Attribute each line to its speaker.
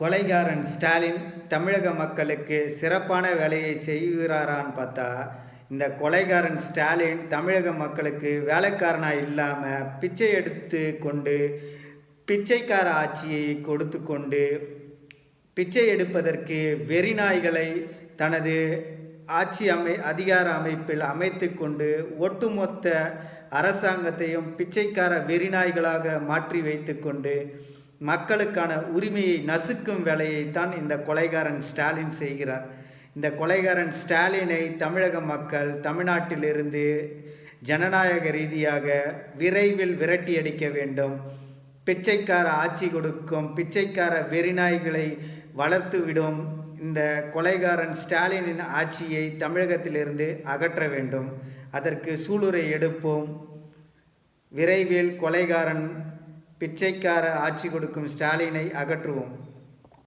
Speaker 1: கொலைகாரன் ஸ்டாலின் தமிழக மக்களுக்கு சிறப்பான வேலையை செய்கிறாரான்னு பார்த்தா இந்த கொலைகாரன் ஸ்டாலின் தமிழக மக்களுக்கு வேலைக்காரனாக இல்லாமல் பிச்சை எடுத்து கொண்டு பிச்சைக்கார ஆட்சியை கொடுத்து கொண்டு பிச்சை எடுப்பதற்கு வெறிநாய்களை தனது ஆட்சி அமை அதிகார அமைப்பில் அமைத்து கொண்டு ஒட்டுமொத்த அரசாங்கத்தையும் பிச்சைக்கார வெறிநாய்களாக மாற்றி வைத்துக்கொண்டு மக்களுக்கான உரிமையை நசுக்கும் வேலையைத்தான் இந்த கொலைகாரன் ஸ்டாலின் செய்கிறார். இந்த கொலைகாரன் ஸ்டாலினை தமிழக மக்கள் தமிழ்நாட்டிலிருந்து ஜனநாயக ரீதியாக விரைவில் விரட்டி அடிக்க வேண்டும். பிச்சைக்கார ஆட்சி கொடுக்கும் பிச்சைக்கார வெறிநாய்களை வளர்த்துவிடும் இந்த கொலைகாரன் ஸ்டாலினின் ஆட்சியை தமிழகத்திலிருந்து அகற்ற வேண்டும். அதற்கு சூளுரை எடுப்போம். விரைவில் கொலைகாரன் பிச்சைக்கார ஆட்சி கொடுக்கும் ஸ்டாலினை அகற்றுவோம்.